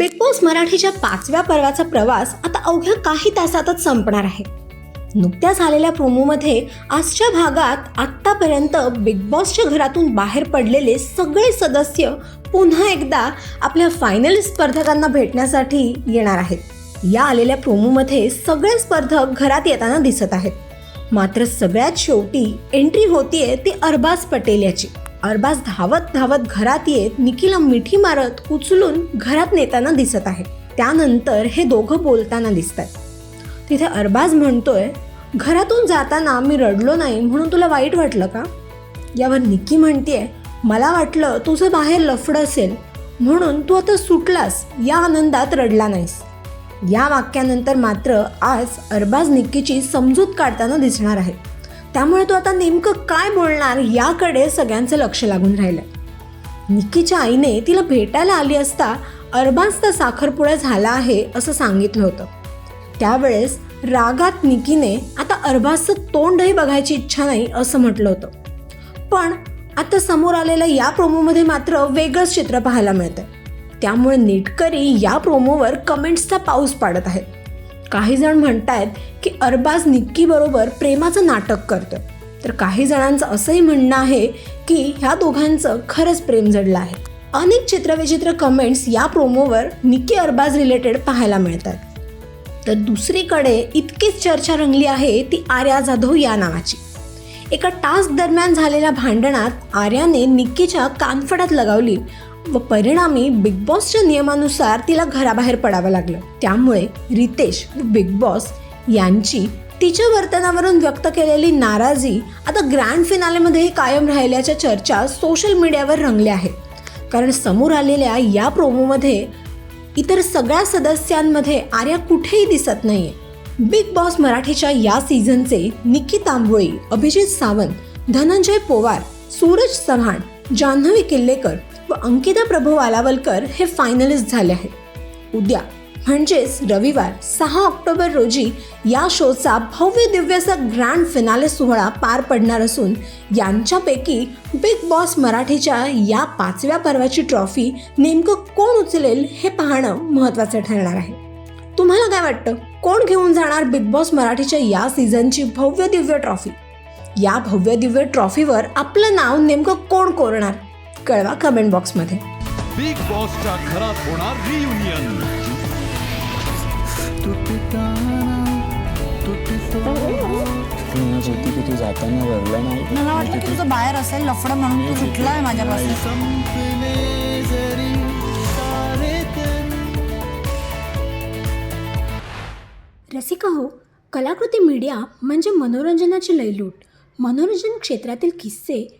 Big boss मराठीच्या पाचव्या पर्वाचा प्रवास आता अवघ्या काही तासातच संपणार आहे. नुकत्याच आलेल्या प्रोमोमध्ये आजच्या भागात आत्तापर्यंत बिग बॉसच्या घरातून बाहेर पडलेले सगळे सदस्य पुन्हा एकदा आपल्या फायनल स्पर्धकांना भेटण्यासाठी येणार आहेत. या आलेल्या प्रोमोमध्ये सगळे स्पर्धक घरात येताना दिसत आहेत. मात्र सगळ्यात शेवटी एंट्री होतीये ती अरबाज पटेल याची. अरबाज धावत धावत घरात येत निकीला मिठी मारत उचलून घरात नेताना दिसत आहे. त्यानंतर हे दोघं बोलताना दिसतात. तिथे अरबाज म्हणतोय घरातून जाताना मी रडलो नाही म्हणून तुला वाईट वाटलं का? यावर निकी म्हणतेय मला वाटलं तुझं बाहेर लफडं असेल म्हणून तू आता सुटलास या आनंदात रडला नाहीस. या वाक्यानंतर मात्र आज अरबाज निक्कीची समजूत काढताना दिसणार आहे. त्यामुळे तो आता नेमकं काय बोलणार याकडे सगळ्यांचं लक्ष लागून राहिलं निकीच्या आईने तिला भेटायला आली असता अरबाजचा साखरपुडा झाला आहे असं सांगितलं होतं. त्यावेळेस रागात निकीने आता अरबाजचं तोंडही बघायची इच्छा नाही असं म्हटलं होतं. पण आता समोर आलेल्या या प्रोमोमध्ये मात्र वेगळंच चित्र पाहायला मिळतं त्यामुळे नेटकरी या प्रोमोवर कमेंट्सचा पाऊस पाडत आहेत. काही जण म्हणतायत की अरबाज निक्कीबरोबर प्रेमाचं नाटक करतं तर काही जणांचं असंही म्हणणं आहे की ह्या दोघांचं खरंच प्रेम जडलं आहे. अनेक चित्रविचित्र कमेंट्स या प्रोमोवर निक्की अरबाज रिलेटेड पाहायला मिळतात. तर दुसरीकडे इतकीच चर्चा रंगली आहे ती आर्या जाधव या नावाची. एका टास्क दरम्यान झालेल्या भांडणात आर्याने निक्कीच्या कानफडात लगावली व परिणामी बिग बॉसच्या नियमानुसार तिला घराबाहेर पडावं लागलं. त्यामुळे रितेश व बिग बॉस यांची तिच्या वर्तनावरून व्यक्त केलेली नाराजी आता ग्रँड फिनालेमध्ये कायम राहिल्याच्या चर्चा सोशल मीडियावर रंगल्या आहेत. कारण समोर आलेल्या या प्रोमोमध्ये इतर सगळ्या सदस्यांमध्ये आर्या कुठेही दिसत नाहीये. बिग बॉस मराठीच्या या सीझनचे निकी तांबोळी अभिजित सावंत धनंजय पोवार सूरज चव्हाण जान्हवी किल्लेकर व अंकिता प्रभू वालावलकर हे फायनलिस्ट झाले आहेत. उद्या म्हणजेच रविवार सहा ऑक्टोबर रोजी या शोचा भव्य दिव्यसा ग्रँड फिनाले सोहळा पार पडणार असून यांच्यापैकी बिग बॉस मराठीच्या या पाचव्या पर्वाची ट्रॉफी नेमकं कोण उचलेल हे पाहणं महत्त्वाचं ठरणार आहे. तुम्हाला काय वाटतं? कोण घेऊन जाणार बिग बॉस मराठीच्या या सीझनची भव्य दिव्य ट्रॉफी या भव्य दिव्य ट्रॉफीवर आपलं नाव नेमकं कोण कोरणार? कळवा कमेंट बॉक्समध्ये बिग बॉसच्या घरात होणार रियुनियन होती की तू जाताना रडला नाही मला वाटलं की तुझं बाहेर असेल लफडं म्हणून तू सुटलाय माझ्यापासून. रसिका हो कलाकृती मीडिया म्हणजे मनोरंजनाची लयलूट. मनोरंजन क्षेत्रातील किस्से